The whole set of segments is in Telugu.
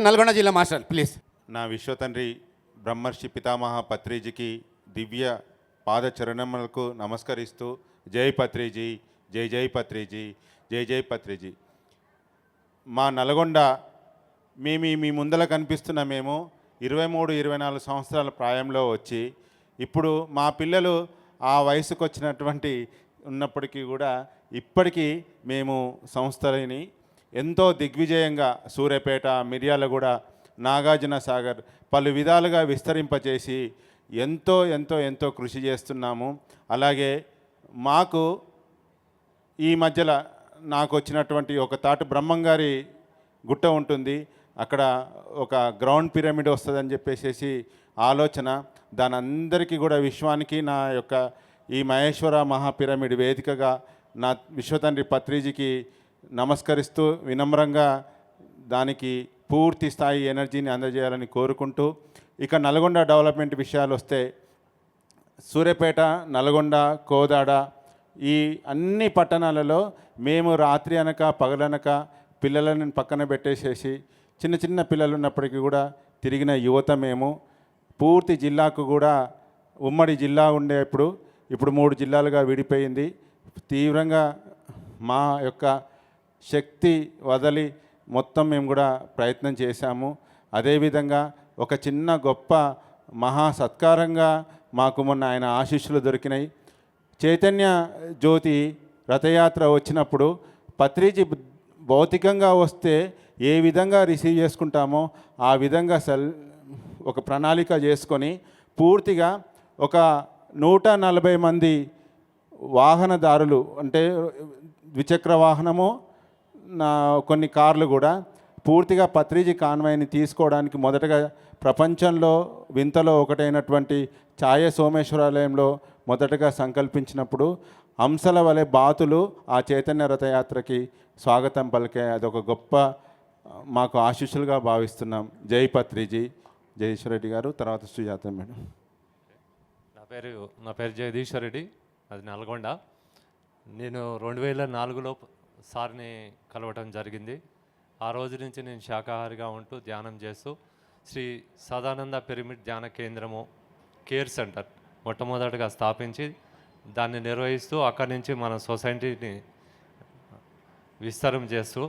నల్గొండ జిల్లా మాస్టర్ ప్లీజ్ నా విశ్వతండ్రి బ్రహ్మర్షి పితామహ పత్రిజీకి దివ్య పాదచరణములకు నమస్కరిస్తూ జై పత్రిజీ జై జై పత్రిజీ జై జై పత్రిజీ. మా నల్గొండ మేము మీ ముందల కనిపిస్తున్న మేము ఇరవై మూడు ఇరవై నాలుగు సంవత్సరాల ప్రాయంలో వచ్చి ఇప్పుడు మా పిల్లలు ఆ వయసుకు వచ్చినటువంటి ఉన్నప్పటికీ కూడా ఇప్పటికీ మేము సంస్థలని ఎంతో దిగ్విజయంగా సూర్యపేట మిర్యాలగూడ నాగార్జున సాగర్ పలు విధాలుగా విస్తరింపచేసి ఎంతో ఎంతో ఎంతో కృషి చేస్తున్నాము. అలాగే మాకు ఈ మధ్యలో నాకు వచ్చినటువంటి ఒక తాటు బ్రహ్మంగారి గుట్ట ఉంటుంది. అక్కడ ఒక గ్రౌండ్ పిరమిడ్ వస్తుందని చెప్పేసి ఆలోచన. దాని అందరికీ కూడా విశ్వానికి నా యొక్క ఈ మహేశ్వర మహాపిరమిడ్ వేదికగా నా విశ్వతండ్రి పత్రిజీకి నమస్కరిస్తూ వినమ్రంగా దానికి పూర్తి స్థాయి ఎనర్జీని అందజేయాలని కోరుకుంటూ ఇక నల్గొండ డెవలప్మెంట్ విషయాలు వస్తే సూర్యాపేట నల్గొండ కోదాడ ఈ అన్ని పట్టణాలలో మేము రాత్రి అనక పగలనక పిల్లలను పక్కన పెట్టేసేసి చిన్న చిన్న పిల్లలు ఉన్నప్పటికీ కూడా తిరిగిన యువత మేము. పూర్తి జిల్లాకు కూడా ఉమ్మడి జిల్లా ఉండేప్పుడు ఇప్పుడు మూడు జిల్లాలుగా విడిపోయింది. తీవ్రంగా మా యొక్క శక్తి వదలి మొత్తం మేము కూడా ప్రయత్నం చేశాము. అదేవిధంగా ఒక చిన్న గొప్ప మహా సత్కారంగా మాకు మొన్న ఆయన ఆశీస్సులు దొరికినాయి. చైతన్య జ్యోతి రథయాత్ర వచ్చినప్పుడు పత్రిజీ భౌతికంగా వస్తే ఏ విధంగా రిసీవ్ చేసుకుంటామో ఆ విధంగా సెల్ ఒక ప్రణాళిక చేసుకొని పూర్తిగా ఒక నూట నలభై మంది వాహనదారులు అంటే ద్విచక్ర వాహనము నా కొన్ని కార్లు కూడా పూర్తిగా పత్రిజీ కాన్వాయ్ని తీసుకోవడానికి మొదటగా ప్రపంచంలో వింతలో ఒకటైనటువంటి ఛాయ సోమేశ్వరాలయంలో మొదటగా సంకల్పించినప్పుడు అంశల వలె బాతులు ఆ చైతన్య రథయాత్రకి స్వాగతం పలికే అదొక గొప్ప మాకు ఆశీస్సులుగా భావిస్తున్నాం. జై పత్రిజీ. జయేశ్వరరెడ్డి గారు. తర్వాత సుజాత మేడం. నా పేరు నా పేరు జగదీశ్వర రెడ్డి అది నల్గొండ. నేను రెండు వేల నాలుగులో సార్ని కలవటం జరిగింది. ఆ రోజు నుంచి నేను శాకాహారిగా ఉంటూ ధ్యానం చేస్తూ శ్రీ సదానంద పిరమిడ్ ధ్యాన కేంద్రము కేర్ సెంటర్ మొట్టమొదటిగా స్థాపించి దాన్ని నిర్వహిస్తూ అక్కడి నుంచి మన సొసైటీని విస్తరం చేస్తూ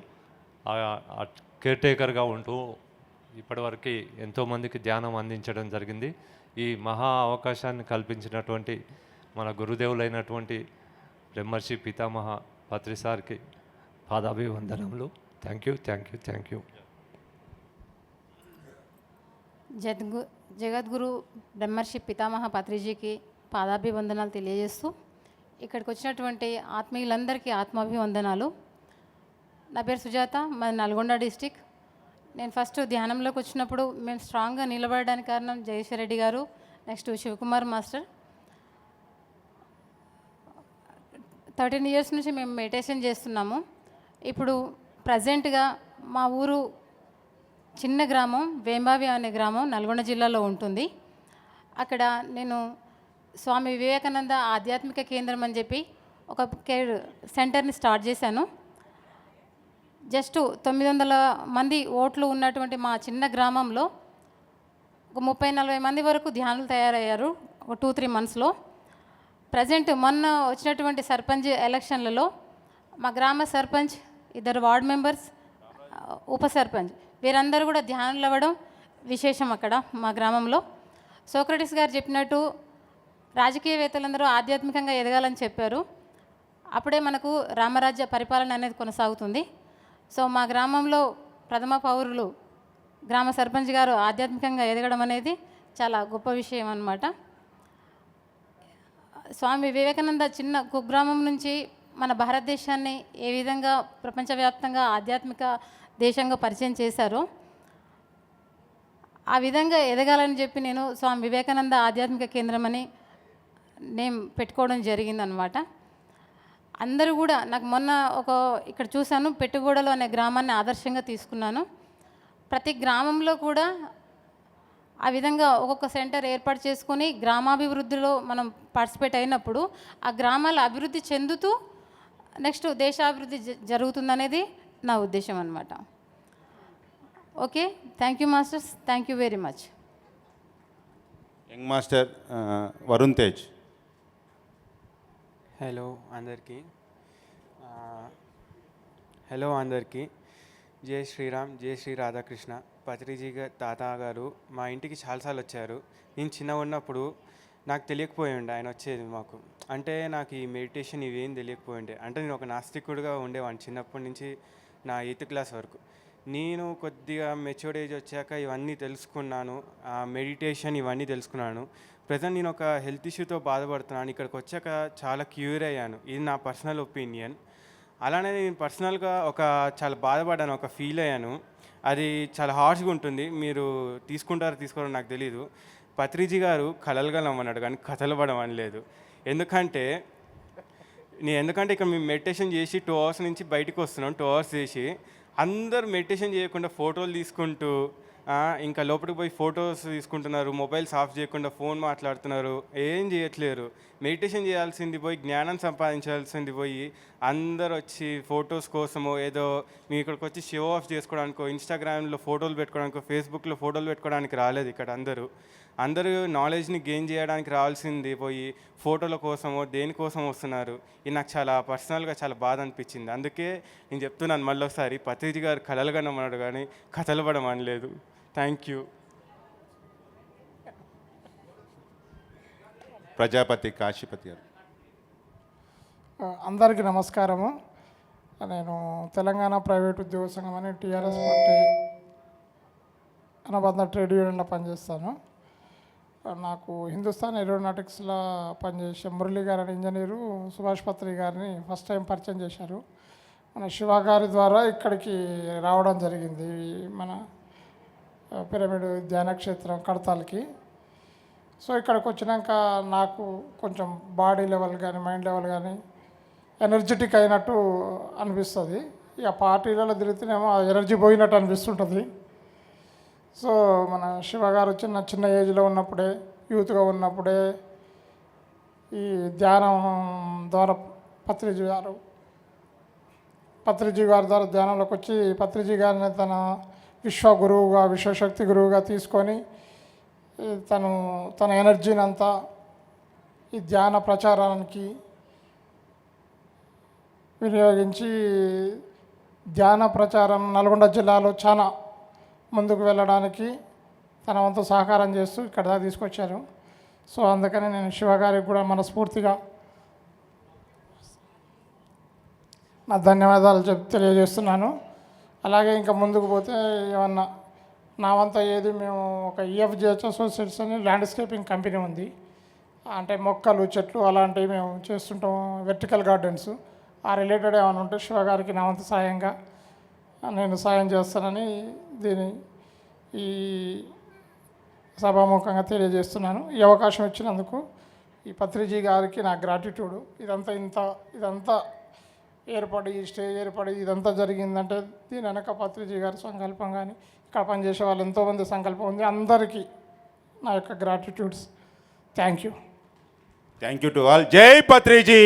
కేర్ టేకర్గా ఉంటూ ఇప్పటివరకు ఎంతోమందికి ధ్యానం అందించడం జరిగింది. ఈ మహా అవకాశాన్ని కల్పించినటువంటి మన గురుదేవులైనటువంటి బ్రహ్మర్షి పితామహ పత్రి సార్కి పాదాభివందనములు. Thank you thank you thank you జగద్గు Jagadguru Brahmarshi పితామహ పత్రిజీకి పాదాభివందనాలు తెలియజేస్తూ ఇక్కడికి వచ్చినటువంటి ఆత్మీయులందరికీ ఆత్మాభివందనాలు. నా పేరు సుజాత మా నల్గొండ డిస్టిక్. నేను ఫస్ట్ ధ్యానంలోకి వచ్చినప్పుడు మేము స్ట్రాంగ్గా నిలబడడానికి కారణం జయేశ్వర్ రెడ్డి గారు next Shivakumar master. Thirteen years నుంచి మేము మెడిటేషన్ చేస్తున్నాము. ఇప్పుడు ప్రజెంట్గా మా ఊరు చిన్న గ్రామం వేంబావి అనే గ్రామం నల్గొండ జిల్లాలో ఉంటుంది. అక్కడ నేను స్వామి వివేకానంద ఆధ్యాత్మిక కేంద్రం అని చెప్పి ఒక కేర్ సెంటర్ని స్టార్ట్ చేశాను. జస్ట్ తొమ్మిది వందల మంది ఓట్లు ఉన్నటువంటి మా చిన్న గ్రామంలో ఒక ముప్పై నలభై మంది వరకు ధ్యానులు తయారయ్యారు ఒక టూ త్రీ మంత్స్లో. ప్రజెంట్ మొన్న వచ్చినటువంటి సర్పంచ్ ఎలక్షన్లలో మా గ్రామ సర్పంచ్ ఇద్దరు వార్డ్ మెంబర్స్ ఉప సర్పంచ్. వీరందరూ కూడా ధ్యానంలో అవ్వడం విశేషం అక్కడ మా గ్రామంలో. సోక్రటిస్ గారు చెప్పినట్టు రాజకీయవేత్తలందరూ ఆధ్యాత్మికంగా ఎదగాలని చెప్పారు. అప్పుడే మనకు రామరాజ్య పరిపాలన అనేది కొనసాగుతుంది. సో మా గ్రామంలో ప్రథమ పౌరులు గ్రామ సర్పంచ్ గారు ఆధ్యాత్మికంగా ఎదగడం అనేది చాలా గొప్ప విషయం అన్నమాట. స్వామి వివేకానంద చిన్న కుగ్రామం నుంచి మన భారతదేశాన్ని ఏ విధంగా ప్రపంచవ్యాప్తంగా ఆధ్యాత్మిక దేశంగా పరిచయం చేశారో ఆ విధంగా ఎదగాలని చెప్పి నేను స్వామి వివేకానంద ఆధ్యాత్మిక కేంద్రం అని నేమ్ పెట్టుకోవడం జరిగిందనమాట. అందరూ కూడా నాకు మొన్న ఒక ఇక్కడ చూశాను పెట్టుగూడలో అనే గ్రామాన్ని ఆదర్శంగా తీసుకున్నాను. ప్రతి గ్రామంలో కూడా ఆ విధంగా ఒక్కొక్క సెంటర్ ఏర్పాటు చేసుకొని గ్రామాభివృద్ధిలో మనం పార్టిసిపేట్ అయినప్పుడు ఆ గ్రామాలు అభివృద్ధి చెందుతూ నెక్స్ట్ దేశాభివృద్ధి జరుగుతుందనేది నా ఉద్దేశం అనమాట okay? Thank you masters. Thank you very much. Young master Varun Tej. Hello అందరికీ. హలో అందరికీ. జై శ్రీరామ్ జై శ్రీ రాధాకృష్ణ. పత్రిజీ గా- తాత గారు మా ఇంటికి చాలాసార్లు వచ్చారు. నేను చిన్నగా ఉన్నప్పుడు నాకు తెలియకపోయిండే ఆయన వచ్చేది మాకు. అంటే నాకు ఈ మెడిటేషన్ ఇవేం తెలియకపోయిండే. అంటే నేను ఒక నాస్తికుడిగా ఉండేవాడిని చిన్నప్పటి నుంచి నా ఎయిత్ క్లాస్ వరకు. నేను కొద్దిగా మెచ్యూర్డ్ ఏజ్ వచ్చాక ఇవన్నీ తెలుసుకున్నాను. ఆ మెడిటేషన్ ఇవన్నీ తెలుసుకున్నాను. ప్రజెంట్ నేను ఒక హెల్త్ ఇష్యూతో బాధపడుతున్నాను. ఇక్కడికి వచ్చాక చాలా క్యూర్ అయ్యాను. ఇది నా పర్సనల్ ఒపీనియన్ అలానే నేను పర్సనల్గా ఒక చాలా బాధపడ్డాను ఒక ఫీల్ అయ్యాను. అది చాలా హార్ష్గా ఉంటుంది. మీరు తీసుకుంటారో తీసుకోరో నాకు తెలియదు పత్రిజీ గారు కలలుగలం అన్నాడు కానీ కథలు పడమని అనలేదు ఎందుకంటే నేను ఎందుకంటే ఇక్కడ మేము మెడిటేషన్ చేసి టూ అవర్స్ నుంచి బయటకు వస్తున్నాం టూ అవర్స్ చేసి అందరూ మెడిటేషన్ చేయకుండా ఫోటోలు తీసుకుంటూ ఇంకా లోపలికి పోయి ఫొటోస్ తీసుకుంటున్నారు మొబైల్స్ ఆఫ్ చేయకుండా ఫోన్ మాట్లాడుతున్నారు ఏం చేయట్లేరు. మెడిటేషన్ చేయాల్సింది పోయి జ్ఞానం సంపాదించాల్సింది పోయి అందరు వచ్చి ఫొటోస్ కోసమో ఏదో మీ ఇక్కడికి వచ్చి షో ఆఫ్ చేసుకోవడానికో ఇన్స్టాగ్రామ్లో ఫోటోలు పెట్టుకోవడానికో ఫేస్బుక్లో ఫోటోలు పెట్టుకోవడానికి రాలేదు ఇక్కడ అందరూ. అందరూ నాలెడ్జ్ని గెయిన్ చేయడానికి రావాల్సింది పోయి ఫోటోల కోసమో దేనికోసం వస్తున్నారు. ఇది నాకు చాలా పర్సనల్గా చాలా బాధ అనిపించింది. అందుకే నేను చెప్తున్నాను మళ్ళీ ఒకసారి పత్రిజీ గారు కలలు కనమన్నాడు కానీ కథలు పడం అనలేదు థ్యాంక్ యూ ప్రజాపతి కాశీపతి గారు. అందరికీ నమస్కారము. నేను తెలంగాణ ప్రైవేట్ ఉద్యోగ సంఘం అని టీఆర్ఎస్ పార్టీ అనుబంధ ట్రేడ్ యూనియన్లో పనిచేస్తాను. నాకు హిందుస్థాన్ ఏరోనాటిక్స్లో పనిచేసే మురళి గారు అనే ఇంజనీరు సుభాష్ పత్రి గారిని ఫస్ట్ టైం పరిచయం చేశారు. మన శివ గారి ద్వారా ఇక్కడికి రావడం జరిగింది మన పిరమిడ్ ధ్యానక్షేత్రం కడతాలకి. సో ఇక్కడికి వచ్చినాక నాకు కొంచెం బాడీ లెవెల్ కానీ మైండ్ లెవెల్ కానీ ఎనర్జెటిక్ అయినట్టు అనిపిస్తుంది. ఇక పార్టీలలో తిరుగుతూనేమో ఎనర్జీ పోయినట్టు అనిపిస్తుంటుంది. సో మన శివ గారు చిన్న చిన్న ఏజ్లో ఉన్నప్పుడే యూత్గా ఉన్నప్పుడే ఈ ధ్యానం ద్వారా పత్రిజీ గారు పత్రిజీ గారి ద్వారా ధ్యానంలోకి వచ్చి పత్రిజీ గారిని తన విశ్వ గురువుగా విశ్వశక్తి గురువుగా తీసుకొని ఈ తను తన ఎనర్జీని అంతా ఈ ధ్యాన ప్రచారానికి వినియోగించి ధ్యాన ప్రచారం నల్గొండ జిల్లాలో చాలా ముందుకు వెళ్ళడానికి తన వంతు సహకారం చేస్తూ ఇక్కడ తీసుకొచ్చారు. సో అందుకని నేను శివగారికి కూడా మనస్ఫూర్తిగా నా ధన్యవాదాలు చెప్ తెలియజేస్తున్నాను. అలాగే ఇంకా ముందుకు పోతే ఏమన్నా నా వంత ఏది మేము ఒక ఈఎఫ్జిహెచ్ అసోసియేట్స్ అని ల్యాండ్స్కేపింగ్ కంపెనీ ఉంది. అంటే మొక్కలు చెట్లు అలాంటివి మేము చేస్తుంటాం వెర్టికల్ గార్డెన్స్ ఆ రిలేటెడ్ ఏమైనా ఉంటే శివగారికి నా వంత సాయంగా నేను సాయం చేస్తానని దీని ఈ సభాముఖంగా తెలియజేస్తున్నాను. ఈ అవకాశం ఇచ్చినందుకు ఈ పత్రిజీ గారికి నా గ్రాటిట్యూడ్ ఇదంతా ఇంత ఇదంతా ఏర్పడి ఈ స్టేజ్ ఏర్పడి ఇదంతా జరిగిందంటే దీని వెనక పత్రిజీ గారి సంకల్పం కానీ ఇక్కడ పనిచేసే వాళ్ళు ఎంతోమంది సంకల్పం ఉంది. అందరికీ నా యొక్క gratitudes thank you thank you to all జై పత్రిజీ!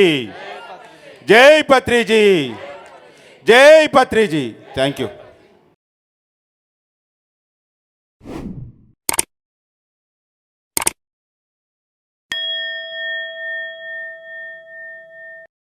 జై పత్రిజీ! జై పత్రిజీ! Thank you